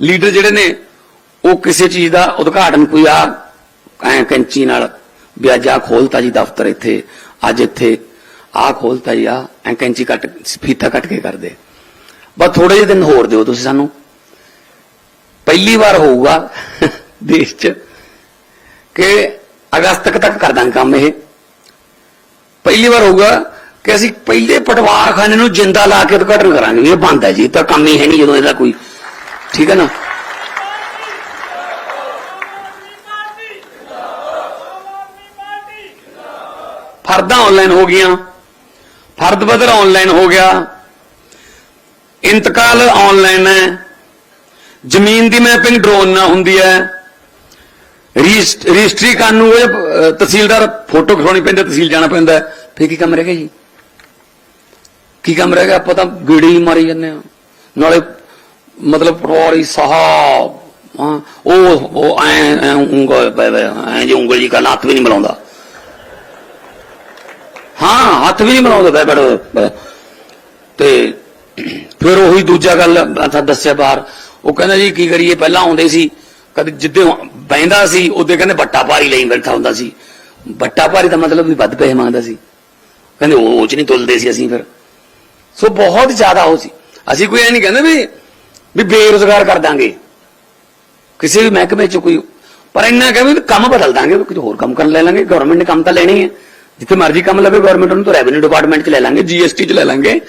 Leader ਜਿਹੜੇ ਨੇ, ਉਹ ਕਿਸੇ ਚੀਜ਼ ਦਾ ਉਦਘਾਟਨ ਕੋਈ ਆ, ਐ ਕੈਂਚੀ ਨਾਲ ਵੀ ਅੱਜ ਖੋਲਤਾ ਜੀ ਦਫ਼ਤਰ ਇੱਥੇ, ਅੱਜ ਇੱਥੇ ਆ ਖੋਲਤਾ ਜੀ ਆ ਐ ਕੈਂਚੀ ਕੱਟ, ਫੀਤਾ ਕੱਟ ਕੇ ਕਰਦੇ। ਬਸ ਥੋੜੇ ਜਿਹੇ ਦਿਨ ਹੋਰ ਦਿਓ ਤੁਸੀਂ ਸਾਨੂੰ। ਪਹਿਲੀ ਵਾਰ ਹੋਊਗਾ ਦੇਸ਼ 'ਚ ਕਿ ਅਗਸਤ ਤੱਕ ਤੱਕ ਕਰ ਦਾਂਗੇ ਕੰਮ ਇਹ। ਪਹਿਲੀ ਵਾਰ ਹੋਊਗਾ ਕਿ ਅਸੀਂ ਪਹਿਲੇ ਪਟਵਾਰਖਾਨੇ ਨੂੰ ਜਿੰਦਾ ਲਾ ਕੇ ਉਦਘਾਟਨ ਕਰਾਂਗੇ। ਵੀ ਇਹ ਬੰਦ ਹੈ ਜੀ ਤਾਂ ਕੰਮ ਹੀ ਹੈ ਨਹੀਂ ਜਦੋਂ ਇਹਦਾ ਕੋਈ ਠੀਕ ਹੈ ਨਾ? ਫਰਦਾਂ ਆਨਲਾਈਨ ਹੋ ਗਈਆਂ। ਫਰਦ ਬਦਲ ਆਨਲਾਈਨ ਹੋ ਗਿਆ। ਇੰਤਕਾਲ ਆਨਲਾਈਨ ਹੈ। ਜ਼ਮੀਨ ਦੀ ਮੈਪਿੰਗ ਡਰੋਨ ਨਾਲ ਹੁੰਦੀ ਹੈ। ਰਜਿਸਟ- ਰਜਿਸਟਰੀ ਕਾਨੂੰਨ ਉਹ ਅਹ, ਤਹਿਸੀਲਦਾਰ ਫੋਟੋ ਖਿਚਾਉਣੀ ਪੈਂਦੀ ਤਹਿਸੀਲ ਜਾਣਾ ਪੈਂਦਾ ਹੈ। ਫਿਰ ਕੀ ਕੰਮ ਰਹਿ ਗਿਆ ਜੀ? ਕੀ ਕੰਮ ਰਹਿ ਗਿਆ? ਆਪਾਂ ਤਾਂ ਗੇੜੀ ਹੀ ਮਾਰੀ ਜਾਂਦੇ ਆ ਨਾਲੇ ਮਤਲਬ ਪਟਵਾਰੀ ਸਾਹਿਬ ਉਹ ਉਹ ਐ ਉਂਗਲ ਐ ਜੇ ਉਂਗਲ ਜੀ ਕਰਨ, ਹੱਥ ਵੀ ਨਹੀਂ ਮਿਲਾਉਂਦਾ। ਹਾਂ, ਹੱਥ ਵੀ ਨਹੀਂ ਮਿਲਾਉਂਦਾ ਬੈ ਬੜ ਤੇ ਫਿਰ ਉਹੀ ਦੂਜਾ ਗੱਲ ਅਸਾਂ ਦੱਸਿਆ ਬਾਹਰ, ਉਹ ਕਹਿੰਦਾ ਜੀ, ਕੀ ਕਰੀਏ, ਪਹਿਲਾਂ ਆਉਂਦੇ ਸੀ, ਕਦੇ ਜਿੱਦੇ ਬੈਂਦਾ ਸੀ, ਉਹਦੇ ਕਹਿੰਦੇ ਬੱਟਾ ਭਾਰੀ ਲਈ ਬੈਠਾ ਹੁੰਦਾ ਸੀ। ਬੱਟਾ ਭਾਰੀ ਦਾ ਮਤਲਬ ਵੀ ਵੱਧ ਪੈਸੇ ਮੰਗਦਾ ਸੀ। ਕਹਿੰਦੇ ਉਹ ਉਹ ਚ ਨਹੀਂ ਤੁਲਦੇ ਸੀ ਅਸੀਂ ਫਿਰ। ਸੋ ਬਹੁਤ ਜ਼ਿਆਦਾ ਉਹ ਸੀ। ਅਸੀਂ ਕੋਈ ਐ ਨਹੀਂ ਕਹਿੰਦੇ ਵੀ ਵੀ ਬੇਰੁਜ਼ਗਾਰ ਕਰ ਦਾਂਗੇ। ਕਿਸੇ ਵੀ ਮਹਿਕਮੇ ਚ ਕੋਈ ਪਰ ਇੰਨਾ ਕਹੇ ਵੀ ਕੰਮ ਬਦਲ ਦਾਂਗੇ, ਵੀ ਹੋਰ ਕੰਮ ਕਰਨ ਲੈ ਲਾਂਗੇ। ਗਵਰਨਮੈਂਟ ਨੇ ਕੰਮ ਤਾਂ ਲੈਣੇ ਹੀ ਹੈ ਜਿੱਥੇ ਮਰਜ਼ੀ ਕੰਮ ਲਵੇ ਗਵਰਨਮੈਂਟ ਨੂੰ ਤਾਂ ਰੈਵਨਿਊ ਡਿਪਾਰਟਮੈਂਟ ਚ ਲੈ ਲਾਂਗੇ ਜੀਐਸਟੀ ਚ ਲੈ ਲਾਂਗੇ।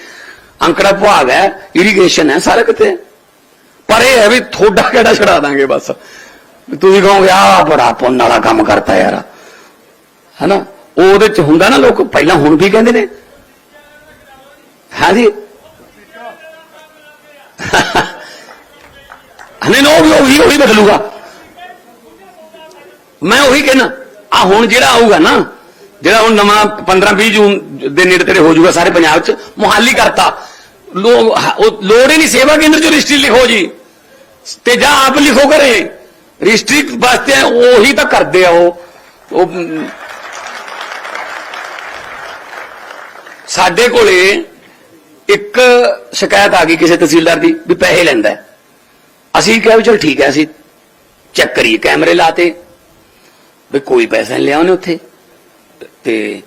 ਅੰਕੜਾ ਵਿਭਾਗ ਹੈ ਇਰੀਗੇਸ਼ਨ ਹੈ, ਸਾਰਾ ਕਿਤੇ ਪਰ ਇਹ ਹੈ ਵੀ ਥੋੜਾ ਕਿਹੜਾ ਛੜਾ ਦਾਂਗੇ ਬਸ। ਵੀ ਤੁਸੀਂ ਕਹੋਗੇ ਆ ਬੜਾ ਪੁੰਨ ਵਾਲਾ ਕੰਮ ਕਰਤਾ ਯਾਰ। ਹਨਾ? ਉਹਦੇ ਚ ਹੁੰਦਾ ਨਾ ਲੋਕ, ਪਹਿਲਾਂ ਹੁਣ ਵੀ ਕਹਿੰਦੇ ਨੇ? ਹਾਂਜੀ ਹਨੇ ਨੋ ਵੀ, ਉਹੀ ਉਹੀ ਬਦਲੂਗਾ। ਮੈਂ ਉਹੀ ਕਹਿਣਾ ਆ ਹੁਣ ਜਿਹੜਾ ਆਊਗਾ ਨਾ, ਜਿਹੜਾ ਹੁਣ ਨਵਾਂ 15 20 ਜੂਨ ਦੇ ਨੇੜੇ ਤੇੜੇ ਹੋ ਜਾਊਗਾ ਸਾਰੇ ਪੰਜਾਬ 'ਚ, ਮੁਹਾਲੀ ਕਰਤਾ। ਲੋਕ ਲੋੜ ਹੀ ਨਹੀਂ ਸੇਵਾ ਕੇਂਦਰ 'ਚ ਰਜਿਸਟਰੀ ਲਿਖੋ ਜੀ। ਤੇ ਜਾਂ ਆਪ ਲਿਖੋ ਕਰੇ ਰਜਿਸਟਰੀ ਵਾਸਤੇ ਉਹੀ ਤਾਂ ਕਰਦੇ ਆ ਉਹ। ਉਹ ਸਾਡੇ ਕੋਲੇ ਇੱਕ ਸ਼ਿਕਾਇਤ ਆ ਗਈ ਕਿਸੇ ਤਹਿਸੀਲਦਾਰ ਦੀ ਵੀ ਪੈਸੇ ਲੈਂਦਾ ਹੈ। ਅਸੀਂ ਕਿਹਾ ਵੀ ਚਲ ਠੀਕ ਹੈ, ਅਸੀਂ ਚੈੱਕ ਕਰੀਏ, ਕੈਮਰੇ ਲਾਤੇ। ਵੀ ਕੋਈ ਪੈਸਾ ਨਹੀਂ ਲਿਆ ਉਹਨੇ ਉੱਥੇ। ਤੇ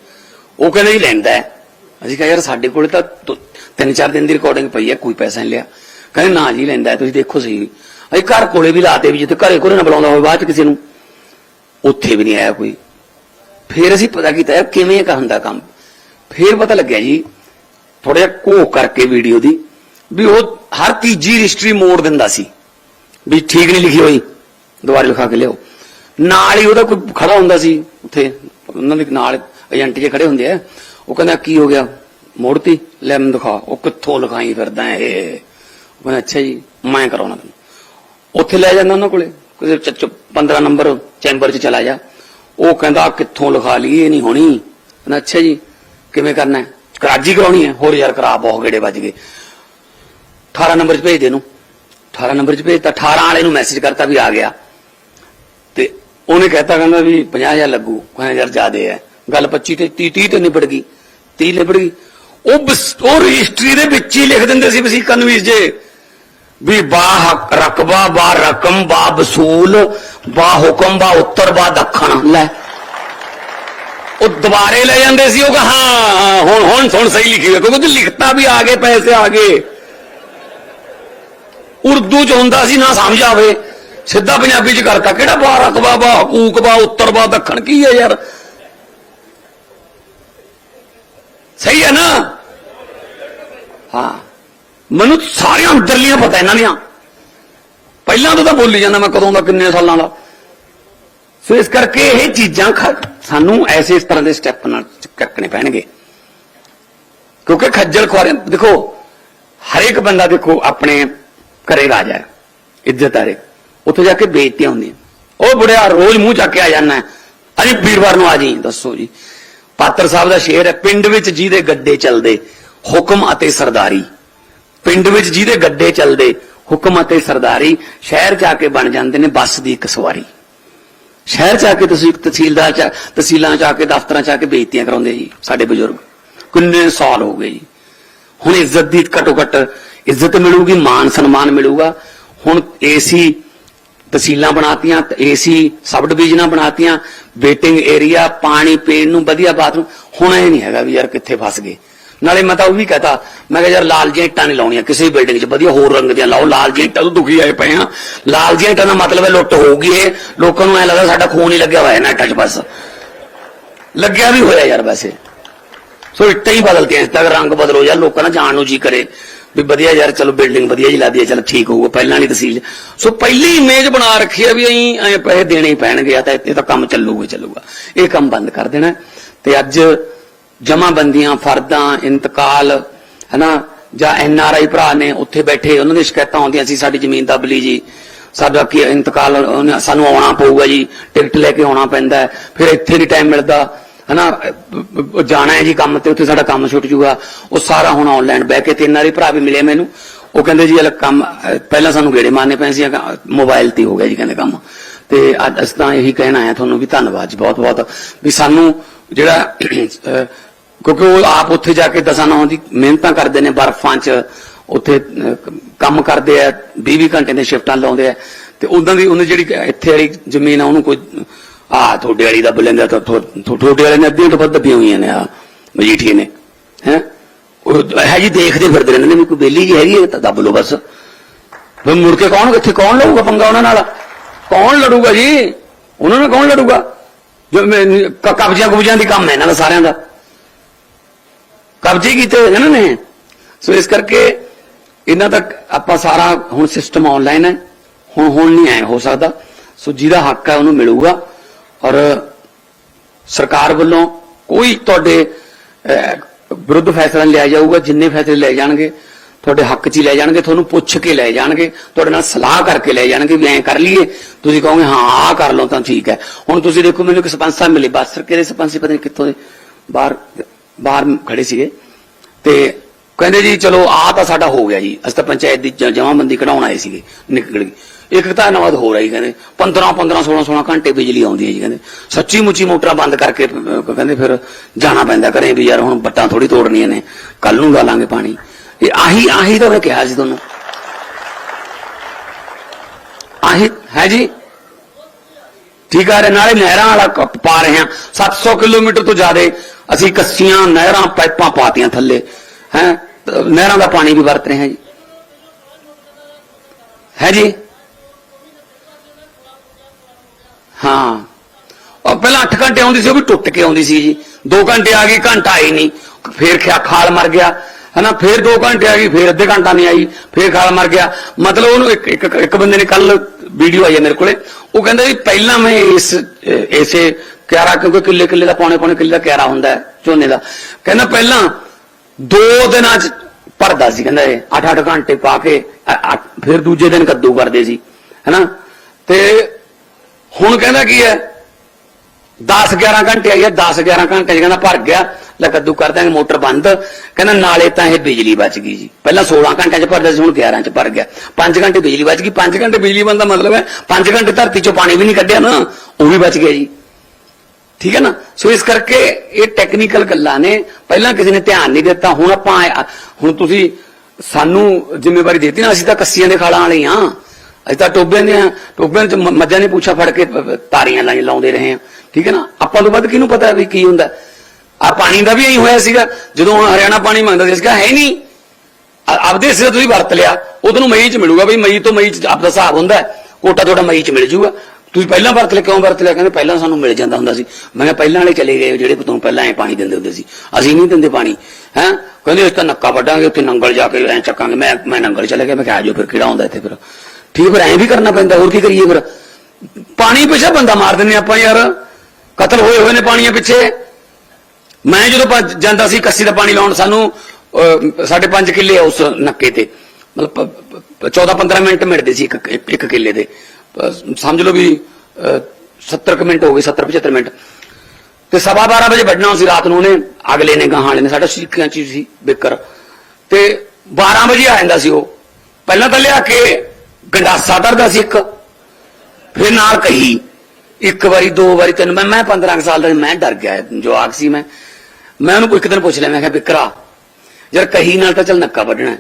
ਉਹ ਕਹਿੰਦਾ ਹੀ ਲੈਂਦਾ ਹੈ। ਅਸੀਂ ਕਿਹਾ, ਯਾਰ ਸਾਡੇ ਕੋਲ ਤਾਂ ਦੋ- ਤਿੰਨ ਚਾਰ ਦਿਨ ਦੀ ਰਿਕਾਰਡਿੰਗ ਪਈ ਹੈ, ਕੋਈ ਪੈਸਾ ਨਹੀਂ ਲਿਆ। ਕਹਿੰਦੇ, ਨਾ ਜੀ ਲੈਂਦਾ ਤੁਸੀਂ ਦੇਖੋ ਸਹੀ। ਅਸੀਂ ਘਰ ਕੋਲੇ ਵੀ ਲਾਤੇ ਵੀ ਜਿੱਥੇ ਘਰੇ ਕੋਲੇ ਨਾ ਬੁਲਾਉਂਦਾ ਹੋਵੇ, ਬਾਅਦ ਚ ਕਿਸੇ ਨੂੰ। ਉੱਥੇ ਵੀ ਨਹੀਂ ਆਇਆ ਕੋਈ। ਫਿਰ ਅਸੀਂ ਪਤਾ ਕੀਤਾ, ਯਾਰ ਕਿਵੇਂ ਕਾ ਹੁੰਦਾ ਕੰਮ। ਫਿਰ ਪਤਾ ਲੱਗਿਆ ਜੀ ਥੋੜਾ ਜਿਹਾ ਘੋਖ ਕਰਕੇ ਵੀਡੀਓ ਦੀ, ਵੀ ਉਹ ਹਰ ਤੀਜੀ ਰਜਿਸਟਰੀ ਮੋੜ ਦਿੰਦਾ ਸੀ। ਵੀ ਠੀਕ ਨਹੀਂ ਲਿਖੀ ਹੋਈ, ਦੁਬਾਰਾ ਲਿਖਾ ਕੇ ਲਿਓ ਨਾਲ ਹੀ ਉਹਦਾ ਕੋਈ ਖੜਾ ਹੁੰਦਾ ਸੀ ਉੱਥੇ, ਉਹਨਾਂ ਦੇ ਨਾਲ ਏਜੰਟ ਜੇ ਖੜੇ ਹੁੰਦੇ ਆ, ਉਹ ਕਹਿੰਦਾ, ਕੀ ਹੋ ਗਿਆ? ਮੋੜਤੀ? ਲੈ ਮੈਨੂੰ ਦਿਖਾ। ਉਹ ਕਿੱਥੋਂ ਲਿਖਾਈ ਫਿਰਦਾ ਇਹ? ਉਹ ਕਹਿੰਦਾ, ਅੱਛਾ ਜੀ, ਮੈਂ ਕਰਾਉਣਾ ਤੈਨੂੰ। ਉੱਥੇ ਲੈ ਜਾਂਦਾ ਉਹਨਾਂ ਕੋਲੇ ਕਿਸੇ 15 ਨੰਬਰ ਚੈਂਬਰ 'ਚ ਚਲਾ ਜਾ। ਉਹ ਕਹਿੰਦਾ ਕਿੱਥੋਂ ਲਿਖਾ ਲਈ? ਇਹ ਨਹੀਂ ਹੋਣੀ। ਕਹਿੰਦਾ, ਅੱਛਾ ਜੀ, ਕਿਵੇਂ ਕਰਨਾ ਹੈ? ਕਰਾਜੀ ਕਰਾਉਣੀ ਹੈ। ਹੋਰ ਯਾਰ, ਕਰਾ ਬਹੁਤ ਗੇੜੇ ਵੱਜ ਗਏ। 18 ਨੰਬਰ 'ਚ ਭੇਜ ਦੇ ਇਹਨੂੰ। 18 ਨੰਬਰ 'ਚ ਭੇਜਤਾ 18 ਵਾਲੇ ਨੂੰ ਮੈਸੇਜ ਕਰਤਾ ਵੀ ਆ ਗਿਆ। ਤੇ ਉਹਨੇ ਕਹਿਤਾ, ਕਹਿੰਦਾ ਵੀ 50000 ਲੱਗੂ ਕਹਿੰਦਾ ਯਾਰ ਜ਼ਿਆਦੇ ਹੈ ਗੱਲ 25 ਤੇ 30 30 ਤੇ ਨਿਬੜ ਗਈ। 30 ਨਿਬੜ ਗਈ। ਉਹ ਉਹ ਰਜਿਸਟਰੀ ਦੇ ਵਿੱਚ ਹੀ ਲਿਖ ਦਿੰਦੇ ਸੀ ਵਸੀਕਾ ਨਵੀਸ ਜੇ। ਵੀ ਬਾ ਰਕਬਾ, ਬਾ ਰਕਮ, ਬਾ ਵਸੂਲ, ਬਾ ਹੁਕਮ, ਬਾ ਉੱਤਰ, ਬਾ ਦੱਖਣ। ਲੈ। ਉਹ ਦੁਬਾਰੇ ਲੈ ਜਾਂਦੇ ਸੀ, ਉਹ ਕਹਾ, ਹਾਂ ਹੁਣ ਹੁਣ ਸੁਣ ਸਹੀ ਲਿਖੀ ਹੋਈ ਕਿਉਂਕਿ ਲਿਖਤਾ ਵੀ ਆ ਗਏ, ਪੈਸੇ ਆ ਗਏ। ਉਰਦੂ ਚ ਹੁੰਦਾ ਸੀ ਨਾ ਸਮਝ ਆਵੇ। ਸਿੱਧਾ ਪੰਜਾਬੀ ਚ ਕਰਤਾ ਕਿਹੜਾ ਬਾ ਰਕਬਾ ਬਾ ਹਕੂਕ ਬਾ, ਉੱਤਰ ਬਾ, ਦੱਖਣ ਕੀ ਹੈ ਯਾਰ? ਸਹੀ ਹੈ ਨਾ? ਹਾਂ। ਮੈਨੂੰ ਸਾਰੀਆਂ ਅੰਦਰਲੀਆਂ ਪਤਾ ਇਹਨਾਂ ਦੀਆਂ। ਪਹਿਲਾਂ ਤੋਂ ਤਾਂ ਬੋਲੀ ਜਾਂਦਾ ਮੈਂ ਕਦੋਂ ਦਾ, ਕਿੰਨੇ ਸਾਲਾਂ ਦਾ। ਸੋ ਇਸ ਕਰਕੇ ਇਹ ਚੀਜ਼ਾਂ ਖ- ਸਾਨੂੰ ਐਸੇ ਇਸ ਤਰ੍ਹਾਂ ਦੇ ਸਟੈਪ ਨਾਲ ਚੱਕਣੇ ਪੈਣਗੇ। ਕਿਉਂਕਿ ਖੱਜਲ ਖੁਆਰੇ, ਦੇਖੋ, ਹਰੇਕ ਬੰਦਾ ਦੇਖੋ ਆਪਣੇ ਘਰੇ ਰਾਜਾ ਹੈ ਇੱਜ਼ਤ ਉੱਥੇ ਜਾ ਕੇ ਬੇਇੱਜ਼ਤੀਆਂ ਹੁੰਦੀਆਂ। ਉਹ ਬੁੜਿਆ ਰੋਜ਼ ਮੂੰਹ ਚੱਕ ਕੇ ਆ ਜਾਂਦਾ ਅਰੇ ਵੀਰਵਾਰ ਨੂੰ ਆ ਜੀ ਦੱਸੋ ਜੀ। ਪਾਤਰ ਸਾਹਿਬ ਦਾ ਸ਼ੇਰ ਹੈ, ਪਿੰਡ ਵਿੱਚ ਜਿਹਦੇ ਗੱਡੇ ਚੱਲਦੇ, ਹੁਕਮ ਅਤੇ ਸਰਦਾਰੀ। ਪਿੰਡ ਵਿੱਚ ਜਿਹਦੇ ਗੱਡੇ ਚੱਲਦੇ, ਹੁਕਮ ਅਤੇ ਸਰਦਾਰੀ, ਸ਼ਹਿਰ ਜਾ ਕੇ ਬਣ ਜਾਂਦੇ ਨੇ ਬੱਸ ਦੀ ਇੱਕ ਸਵਾਰੀ। ਸ਼ਹਿਰ ਚ ਆ ਕੇ ਤੁਸੀਂ ਤਹਿਸੀਲਦਾਰ ਚ ਤਹਿਸੀਲਾਂ ਚ ਆ ਕੇ, ਦਫ਼ਤਰਾਂ ਚ ਆ ਕੇ ਬੇਇੱਜ਼ਤੀਆਂ ਕਰਾਉਂਦੇ ਜੀ, ਸਾਡੇ ਬਜ਼ੁਰਗ। ਕਿੰਨੇ ਸਾਲ ਹੋ ਗਏ ਜੀ। ਹੁਣ ਇੱਜ਼ਤ ਦੀ ਘਟੋ ਘਟ ਇੱਜ਼ਤ ਮਿਲੂਗੀ, ਮਾਨ ਸਨਮਾਨ ਮਿਲੂਗਾ। ਹੁਣ ਏਸੀ ਤਹਿਸੀਲਾਂ ਬਣਾਤੀਆਂ ਏਸੀ ਸਬ ਡਿਵੀਜ਼ਨਾਂ ਬਣਾਤੀਆਂ, ਵੇਟਿੰਗ ਏਰੀਆ, ਪਾਣੀ ਪੀਣ ਨੂੰ ਵਧੀਆ ਬਾਥਰੂਮ, ਹੁਣ ਇਹ ਨਹੀਂ ਹੈਗਾ ਵੀ ਯਾਰ ਕਿੱਥੇ ਫਸ ਗਏ। ਨਾਲੇ ਮੈਂ ਤਾਂ ਉਹ ਵੀ ਕਹਤਾ, ਮੈਂ ਕਿਹਾ ਯਾਰ ਲਾਲ ਜਿਹੀਆਂ ਇੱਟਾਂ ਨਹੀਂ ਲਾਉਣੀਆਂ, ਕਿਸੇ ਬਿਲਡਿੰਗ 'ਚ ਵਧੀਆ ਹੋਰ ਰੰਗ ਦੀਆਂ ਲਾਓ, ਲਾਲ ਜਿਹੀਆਂ ਇੱਟਾਂ ਤੋਂ ਦੁਖੀ ਆਏ ਪਏ ਆ ਲਾਲ ਜਿਹੀਆਂ ਇੱਟਾਂ ਦਾ ਮਤਲਬ ਹੈ ਲੁੱਟ ਹੋਊਗੀ ਇਹ। ਲੋਕਾਂ ਨੂੰ ਐ ਲੱਗਦਾ ਸਾਡਾ ਖੂਨ ਹੀ ਲੱਗਿਆ ਹੋਇਆ ਨਾ ਇੱਟਾਂ 'ਚ ਬਸ। ਲੱਗਿਆ ਵੀ ਹੋਇਆ ਯਾਰ ਵੈਸੇ। ਸੋ ਇੱਟਾਂ ਹੀ ਬਦਲਤੀਆਂ, ਇਸ ਤੱਕ ਰੰਗ ਬਦਲੋ ਯਾਰ, ਲੋਕਾਂ ਨਾਲ ਜਾਣ ਨੂੰ ਜੀ ਕਰੇ। ਵੀ ਵਧੀਆ ਯਾਰ, ਚਲੋ ਬਿਲਡਿੰਗ ਵਧੀਆ ਜੀ ਲਾਦੀ ਹੈ ਚਲ ਠੀਕ ਹੋਊਗਾ, ਪਹਿਲਾਂ ਵਾਲੀ ਤਹਿਸੀਲ ਸੋ ਪਹਿਲੀ ਇਮੇਜ ਬਣਾ ਰੱਖੀ ਆ ਵੀ ਅਸੀਂ ਐ ਪੈਸੇ ਦੇਣੇ ਹੀ ਪੈਣਗੇ, ਆ ਤਾਂ ਇਹ ਤਾਂ ਕੰਮ ਚੱਲੂਗਾ ਚੱਲੂਗਾ। ਇਹ ਕੰਮ ਬੰਦ ਕਰ ਦੇਣਾ। ਤੇ ਅੱਜ ਜਮਾਬੰਦੀਆਂ, ਫਰਦਾਂ, ਇੰਤਕਾਲ, ਹਨਾ, ਜਾਂ ਐਨ ਆਰ ਆਈ ਭਰਾ ਨੇ ਉੱਥੇ ਬੈਠੇ, ਉਹਨਾਂ ਦੀ ਸ਼ਿਕਾਇਤਾਂ ਆਉਂਦੀਆਂ ਸੀ, ਸਾਡੀ ਜ਼ਮੀਨ ਦਬਲੀ ਜੀ। ਸਾਡਾ ਕੀ ਇੰਤਕਾਲ ਸਾਨੂੰ ਆਉਣਾ ਪਊਗਾ ਜੀ, ਟਿਕਟ ਲੈ ਕੇ ਆਉਣਾ ਪੈਂਦਾ ਫਿਰ ਇੱਥੇ ਨਹੀਂ ਟਾਈਮ ਮਿਲਦਾ। ਹਨਾ? ਜਾਣਾ ਹੈ ਜੀ ਕੰਮ ਤੇ, ਉੱਥੇ ਸਾਡਾ ਕੰਮ ਛੁੱਟ ਜੂਗਾ। ਉਹ ਸਾਰਾ ਹੁਣ ਆਨਲਾਈਨ ਬਹਿ ਕੇ ਤਿੰਨ ਵਾਰੀ ਭਰਾ ਵੀ ਮਿਲੇ ਮੈਨੂੰ। ਉਹ ਕਹਿੰਦੇ ਜੀ ਇਹ ਕੰਮ ਪਹਿਲਾਂ ਸਾਨੂੰ ਗੇੜੇ ਮਾਰਨੇ ਪੈਣ ਸੀ ਮੋਬਾਈਲ ਤੇ ਹੋ ਗਿਆ ਜੀ ਕਹਿੰਦੇ ਕੰਮ। ਤੇ ਅੱਜ ਅਸੀਂ ਤਾਂ ਇਹੀ ਕਹਿਣਾ ਆਇਆ ਤੁਹਾਨੂੰ ਵੀ ਧੰਨਵਾਦ ਜੀ ਬਹੁਤ ਬਹੁਤ, ਵੀ ਸਾਨੂੰ ਜਿਹੜਾ ਕਿਉਂਕਿ ਉਹ ਆਪ ਉੱਥੇ ਜਾ ਕੇ ਦਸਾਂ ਨੌਂ ਦੀ ਮਿਹਨਤਾਂ ਕਰਦੇ ਨੇ ਬਰਫਾਂ 'ਚ। ਉੱਥੇ ਕੰਮ ਕਰਦੇ ਆ 20 ਘੰਟੇ ਦੇ ਸ਼ਿਫਟਾਂ ਲਾਉਂਦੇ ਆ। ਤੇ ਉਦਾਂ ਦੀ ਉਹਨੇ ਜਿਹੜੀ ਇੱਥੇ ਵਾਲੀ ਜ਼ਮੀਨ ਆ, ਉਹਨੂੰ ਕੋਈ ਆ, ਤੁਹਾਡੇ ਵਾਲੀ ਦਾ ਬਲੰਦਾ ਤਾਂ ਤੁਹਾਡੇ ਵਾਲੇ ਨੇ ਅੱਧੀਆਂ ਤੋਂ ਵੱਧ ਦੱਬੀਆਂ ਹੋਈਆਂ ਨੇ ਆ, ਮਜੀਠੀਏ ਨੇ, ਹੈ? ਉਹ ਹੈ ਜੀ ਦੇਖਦੇ ਫਿਰਦੇ ਰਹਿੰਦੇ ਨੇ ਕੋਈ ਬੇਲੀ ਜੀ ਹੈਗੀ ਤਾਂ ਦੱਬ ਲਓ ਬਸ। ਫਿਰ ਮੁੜ ਕੇ ਕੌਣ ਕਿੱਥੇ ਕੌਣ ਲਊਗਾ ਪੰਗਾ ਉਹਨਾਂ ਨਾਲ? ਕੌਣ ਲੜੂਗਾ ਜੀ? ਉਹਨਾਂ ਨਾਲ ਕੌਣ ਲੜੂਗਾ? ਜੋ ਕਬਜ਼ਿਆਂ ਕੁਬਜ਼ਿਆਂ ਦੀ ਕੰਮ ਹੈ ਇਹਨਾਂ ਦਾ ਸਾਰਿਆਂ ਦਾ। ਕਬਜ਼ੇ ਕੀਤੇ ਹੋਏ ਨੇ ਇਹਨਾਂ ਨੇ। ਸੋ ਇਸ ਕਰਕੇ ਇਹਨਾਂ ਦਾ ਆਪਾਂ ਸਾਰਾ ਹੁਣ ਸਿਸਟਮ ਆਨਲਾਈਨ ਹੈ। ਹੁਣ ਹੁਣ ਨਹੀਂ ਐ ਹੋ ਸਕਦਾ। ਸੋ ਜਿਹਦਾ ਹੱਕ ਹੈ ਉਹਨੂੰ ਮਿਲੂਗਾ। ਔਰ ਸਰਕਾਰ ਵੱਲੋਂ ਕੋਈ ਤੁਹਾਡੇ ਵਿਰੁੱਧ ਫੈਸਲਾ ਲਿਆ ਜਾਊਗਾ, ਜਿੰਨੇ ਫੈਸਲੇ ਲੈ ਜਾਣਗੇ, ਤੁਹਾਡੇ ਹੱਕ 'ਚ ਹੀ ਲੈ ਜਾਣਗੇ, ਤੁਹਾਨੂੰ ਪੁੱਛ ਕੇ ਲੈ ਜਾਣਗੇ, ਤੁਹਾਡੇ ਨਾਲ ਸਲਾਹ ਕਰਕੇ ਲੈ ਜਾਣਗੇ ਵੀ ਐਂ ਕਰ ਲਈਏ। ਤੁਸੀਂ ਕਹੋਗੇ, ਹਾਂ, ਆਹ ਕਰ ਲਓ ਤਾਂ ਠੀਕ ਹੈ। ਹੁਣ ਤੁਸੀਂ ਦੇਖੋ, ਮੈਨੂੰ ਇੱਕ ਸਰਪੰਚ ਸਾਹਿਬ ਮਿਲੇ ਬਾਸਰ ਕਿਹੜੇ ਸਰਪੰਚ ਸੀ ਪਤਾ ਨਹੀਂ ਕਿੱਥੋਂ ਦੇ, ਬਾਹਰ ਬਾਹਰ ਖੜੇ ਸੀਗੇ। ਤੇ ਕਹਿੰਦੇ ਜੀ, ਚਲੋ ਆਹ ਤਾਂ ਸਾਡਾ ਹੋ ਗਿਆ ਜੀ। ਅਸੀਂ ਤਾਂ ਪੰਚਾਇਤ ਦੀ ਜ- ਜਮਾਬੰਦੀ ਕਢਾਉਣ ਆਏ ਸੀਗੇ, ਨਿਕਲ ਗਏ। ਇੱਕ ਤਾਂ ਨਵਾਦ ਹੋ ਰਹੀ ਕਹਿੰਦੇ 15 15 16 16 ਘੰਟੇ ਬਿਜਲੀ ਆਉਂਦੀ ਹੈ ਜੀ, ਕਹਿੰਦੇ। ਸੱਚੀ ਮੁੱਚੀ ਮੋਟਰਾਂ ਬੰਦ ਕਰਕੇ ਕਹਿੰਦੇ ਫਿਰ ਜਾਣਾ ਪੈਂਦਾ ਕਰੇ ਵੀ ਯਾਰ ਹੁਣ ਬੱਟਾਂ ਥੋੜੀ ਤੋੜਨੀਆਂ ਨੇ ਕੱਲ ਨੂੰ ਲਾ ਲਾਂਗੇ ਪਾਣੀ। ਇਹ ਆਹੀ ਆਹੀ ਤਾਂ ਮੈਂ ਕਿਹਾ ਸੀ ਤੁਹਾਨੂੰ। ਆਹੀ, ਹੈ ਜੀ? ਠੀਕ ਆ ਰੇ ਨਾਲੇ ਨਹਿਰਾਂ ਵਾਲਾ ਪਾ ਰਹੇ ਹਾਂ। 700 ਕਿਲੋਮੀਟਰ ਤੋਂ ਜ਼ਿਆਦਾ ਅਸੀਂ ਕੱਸੀਆਂ, ਨਹਿਰਾਂ, ਪਾਈਪਾਂ ਪਾਤੀਆਂ ਥੱਲੇ, ਹੈ। ਨਹਿਰਾਂ ਦਾ ਪਾਣੀ ਵੀ ਵਰਤ ਰਹੇ ਹਾਂ ਜੀ। ਹੈ ਜੀ? ਹਾਂ। ਉਹ ਪਹਿਲਾਂ 8 ਘੰਟੇ ਆਉਂਦੀ ਸੀ ਉਹ ਵੀ ਟੁੱਟ ਕੇ ਆਉਂਦੀ ਸੀ ਜੀ। 2 ਘੰਟੇ ਆ ਗਈ ਘੰਟਾ ਆਈ ਨਹੀਂ। ਫੇਰ ਖਿਆ ਖਾਲ ਮਰ ਗਿਆ। ਹਨਾ ਫੇਰ 2 ਘੰਟੇ ਆ ਗਈ ਫੇਰ ਅੱਧੇ ਘੰਟਾ ਨਹੀਂ ਆਈ ਫੇਰ ਖਾਲ ਮਰ ਗਿਆ। ਮਤਲਬ ਉਹਨੂੰ ਇੱਕ ਇੱਕ ਇੱਕ ਬੰਦੇ ਨੇ ਕੱਲ ਵੀਡੀਓ ਆਈ ਹੈ ਮੇਰੇ ਕੋਲੇ। ਉਹ ਕਹਿੰਦਾ ਜੀ ਪਹਿਲਾਂ ਮੈਂ ਇਸ ਅਹ, ਇਸੇ ਕਿਆਰਾ ਕਿਉਂਕਿ ਕਿੱਲੇ ਕਿੱਲੇ ਦਾ ਪੌਣੇ ਪੌਣੇ ਕਿੱਲੇ ਦਾ ਕਿਆਰਾ ਹੁੰਦਾ ਹੈ ਝੋਨੇ ਦਾ। ਕਹਿੰਦਾ ਪਹਿਲਾਂ ਦੋ ਦਿਨਾਂ ਚ ਭਰਦਾ ਸੀ, ਕਹਿੰਦਾ ਇਹ 8-8 ਘੰਟੇ ਪਾ ਕੇ, ਅ- ਫਿਰ ਦੂਜੇ ਦਿਨ ਕੱਦੂ ਕਰਦੇ ਸੀ, ਹੈਨਾ? ਤੇ ਹੁਣ ਕਹਿੰਦਾ ਕੀ ਹੈ? 10 11 ਘੰਟੇ ਆਈ ਹੈ 10 11 ਘੰਟੇ 'ਚ ਕਹਿੰਦਾ ਭਰ ਗਿਆ, ਲੈ ਕੱਦੂ ਕਰ ਦਾਂਗੇ ਮੋਟਰ ਬੰਦ। ਕਹਿੰਦਾ ਨਾਲੇ ਤਾਂ ਇਹ ਬਿਜਲੀ ਬਚ ਗਈ ਜੀ। ਪਹਿਲਾਂ 16 ਘੰਟਿਆਂ 'ਚ ਭਰਦਾ ਸੀ, ਹੁਣ 11 'ਚ ਭਰ ਗਿਆ। 5 ਘੰਟੇ ਬਿਜਲੀ ਬਚ ਗਈ 5 ਘੰਟੇ ਬਿਜਲੀ ਬੰਦ ਦਾ ਮਤਲਬ ਹੈ 5 ਘੰਟੇ ਧਰਤੀ 'ਚੋਂ ਪਾਣੀ ਵੀ ਨਹੀਂ ਕੱਢਿਆ ਨਾ, ਉਹ ਵੀ ਬਚ ਗਿਆ ਜੀ। ਠੀਕ ਹੈ ਨਾ? ਸੋ ਇਸ ਕਰਕੇ ਇਹ ਟੈਕਨੀਕਲ ਗੱਲਾਂ ਨੇ। ਪਹਿਲਾਂ ਕਿਸੇ ਨੇ ਧਿਆਨ ਨਹੀਂ ਦਿੱਤਾ, ਹੁਣ ਆਪਾਂ ਹੁਣ ਤੁਸੀਂ ਸਾਨੂੰ ਜ਼ਿੰਮੇਵਾਰੀ ਦਿੱਤੀ ਨਾ, ਅਸੀਂ ਤਾਂ ਕੱਸੀਆਂ ਦੇ ਖਾਲਾਂ ਵਾਲੇ ਹਾਂ ਅਸੀਂ ਤਾਂ ਟੋਬਿਆਂ ਦੇ ਹਾਂ ਟੋਬਿਆਂ 'ਚ ਮੱਝਾਂ ਨੇ ਪੁੱਛਾ ਫੜ ਕੇ ਤਾਰੀਆਂ ਲਾਈ ਲਾਉਂਦੇ ਰਹੇ ਹਾਂ ਠੀਕ ਹੈ ਨਾ? ਆਪਾਂ ਤੋਂ ਵੱਧ ਕਿਹਨੂੰ ਪਤਾ ਵੀ ਕੀ ਹੁੰਦਾ? ਆ ਪਾਣੀ ਦਾ ਵੀ ਇਹੀ ਹੋਇਆ ਸੀਗਾ। ਜਦੋਂ ਹੁਣ ਹਰਿਆਣਾ ਪਾਣੀ ਮੰਗਦਾ ਸੀ ਸੀਗਾ ਹੈ ਨਹੀਂ। ਆਪਦੇ ਸਿਰ ਤੁਸੀਂ ਵਰਤ ਲਿਆ। ਉਹਦੋਂ ਨੂੰ ਮਈ ਚ ਮਿਲੂਗਾ ਬਈ, ਮਈ ਤੋਂ ਮਈ ਚ ਆਪਦਾ ਹਿਸਾਬ ਹੁੰਦਾ। ਕੋਟਾ ਤੁਹਾਡਾ ਮਈ ਚ ਮਿਲ ਜੂਗਾ। ਤੁਸੀਂ ਪਹਿਲਾਂ ਵਰਤ ਲਿਆ, ਕਿਉਂ ਵਰਤ ਲਿਆ? ਕਹਿੰਦੇ ਪਹਿਲਾਂ ਸਾਨੂੰ ਮਿਲ ਜਾਂਦਾ ਹੁੰਦਾ ਸੀ। ਮੈਂ ਕਿਹਾ ਪਹਿਲਾਂ ਵਾਲੇ ਚਲੇ ਗਏ, ਜਿਹੜੇ ਤੁਹਾਨੂੰ ਪਹਿਲਾਂ ਐ ਪਾਣੀ ਦਿੰਦੇ ਹੁੰਦੇ ਸੀ। ਅਸੀਂ ਨਹੀਂ ਦਿੰਦੇ ਪਾਣੀ। ਹੈ? ਕਹਿੰਦੇ ਇਸ ਤਾਂ ਨੱਕਾ ਵੱਢਾਂਗੇ, ਉੱਥੇ ਨੰਗਲ ਜਾ ਕੇ ਐ ਚੱਕਾਂਗੇ। ਮੈਂ ਮੈਂ ਨੰਗਲ ਚਲੇ ਗਿਆ, ਮੈਂ ਕਿਹਾ ਆਜੋ ਫਿਰ, ਕਿਹੜਾ ਹੁੰਦਾ ਇੱਥੇ ਫਿਰ? ਠੀਕ ਫਿਰ ਐਂ ਵੀ ਕਰਨਾ ਪੈਂਦਾ, ਹੋਰ ਕੀ ਕਰੀਏ ਫਿਰ? ਪਾਣੀ ਪਿੱਛੇ ਬੰਦਾ ਮਾਰ ਦਿੰਦੇ ਆਪਾਂ ਯਾਰ। ਕਤਲ ਹੋਏ ਹੋਏ ਨੇ ਪਾਣੀਆਂ ਪਿੱਛੇ। ਮੈਂ ਜਦੋਂ ਜਾਂਦਾ ਸੀ, ਕੱਸੀ ਦਾ ਪਾਣੀ ਲਾਉਣ, ਸਾਨੂੰ ਸਾਡੇ 5 ਕਿੱਲੇ ਉਸ ਨੱਕੇ ਤੇ। ਮਤਲਬ 14-15 ਮਿੰਟ ਮਿਲਦੇ ਸੀ ਇੱਕ, ਇੱਕ- ਕਿੱਲੇ ਦੇ। ਸਮਝ ਲਓ ਵੀ ਅਹ, 70 ਕੁ ਮਿੰਟ ਹੋ ਗਏ 70-75 ਮਿੰਟ। ਤੇ ਸਵਾ 12 ਵਜੇ ਵੱਢਣਾ ਸੀ ਰਾਤ ਨੂੰ ਉਹਨੇ ਅਗਲੇ ਨੇ ਗਾਹਾਂ ਵਾਲੇ ਨੇ ਸਾਡਾ ਸਿੱਖਾਂ ਚ ਸੀ ਬਿੱਕਰ। ਤੇ 12 ਵਜੇ ਆ ਜਾਂਦਾ ਸੀ ਉਹ। ਪਹਿਲਾਂ ਤਾਂ ਲਿਆ ਕੇ ਗੰਡਾਸਾ ਧਰਦਾ ਸੀ ਇੱਕ ਫਿਰ ਨਾਲ ਕਹੀ ਇੱਕ ਵਾਰੀ ਦੋ ਵਾਰੀ ਤਿੰਨ ਮੈਂ ਮੈਂ 15 ਕੁ ਸਾਲ ਦਾ ਮੈਂ ਡਰ ਗਿਆ ਜਵਾਕ ਸੀ ਮੈਂ। ਮੈਂ ਉਹਨੂੰ ਇੱਕ ਦਿਨ ਪੁੱਛ ਲਿਆ ਮੈਂ ਕਿਹਾ ਬਿਕਰਾ ਯਾਰ ਕਹੀ ਨਾਲ ਤਾਂ ਚੱਲ ਨੱਕਾ ਵੱਢਣਾ।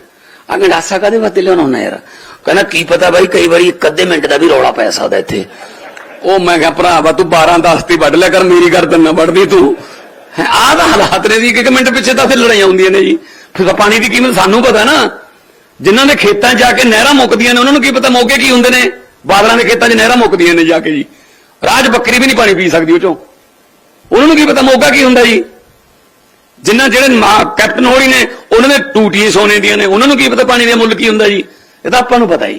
ਆ ਗੰਡਾਸਾ ਕਾਦੇ ਵਾਸਤੇ ਲਿਆਉਣਾ ਹੁੰਦਾ ਯਾਰ? ਕਹਿੰਦਾ, ਕੀ ਪਤਾ ਬਾਈ, ਕਈ ਵਾਰੀ ਇੱਕ ਅੱਧੇ ਮਿੰਟ ਦਾ ਵੀ ਰੌਲਾ ਪੈ ਸਕਦਾ ਇੱਥੇ। ਉਹ ਮੈਂ ਕਿਹਾ ਭਰਾਵਾ ਤੂੰ 12 10 ਤੇ ਵੱਢ ਲਿਆ ਕਰ, ਮੇਰੀ ਗਰਦਨ ਨਾ ਵੱਢਦੀ ਤੂੰ। ਆਹ ਦਾ ਹਾਲਾਤ ਨੇ ਜੀ ਇੱਕ ਮਿੰਟ ਪਿੱਛੇ ਤਾਂ ਫਿਰ ਲੜਾਈਆਂ ਹੁੰਦੀਆਂ ਨੇ ਜੀ। ਫਿਰ ਪਾਣੀ ਦੀ ਕੀਮਤ ਸਾਨੂੰ ਪਤਾ ਨਾ। ਜਿਨ੍ਹਾਂ ਦੇ ਖੇਤਾਂ ਜਾ ਕੇ ਨਹਿਰਾਂ ਮੁੱਕਦੀਆਂ ਨੇ, ਉਹਨਾਂ ਨੂੰ ਕੀ ਪਤਾ ਮੌਕੇ ਕੀ ਹੁੰਦੇ ਨੇ? ਬਾਦਲਾਂ ਦੇ ਖੇਤਾਂ 'ਚ ਨਹਿਰਾਂ ਮੁੱਕਦੀਆਂ ਨੇ ਜਾ ਕੇ ਜੀ। ਰਾਜ ਬੱਕਰੀ ਵੀ ਨਹੀਂ ਪਾਣੀ ਪੀ ਸਕਦੀ ਉਹ ਚੋਂ। ਉਹਨਾਂ ਨੂੰ ਕੀ ਪਤਾ ਮੌਕਾ ਕੀ ਹੁੰਦਾ ਜੀ। ਜਿਨ੍ਹਾਂ ਜਿਹੜੇ ਮਾ- ਕੈਪਟਨ ਹੋਰੀ ਨੇ, ਉਹਨਾਂ ਦੇ ਟੂਟੀਆਂ ਸੋਨੇ ਦੀਆਂ ਨੇ, ਉਹਨਾਂ ਨੂੰ ਕੀ ਪਤਾ ਪਾਣੀ ਦਾ ਮੁੱਲ ਕੀ ਹੁੰਦਾ ਜੀ। ਇਹ ਤਾਂ ਆਪਾਂ ਨੂੰ ਪਤਾ ਹੀ।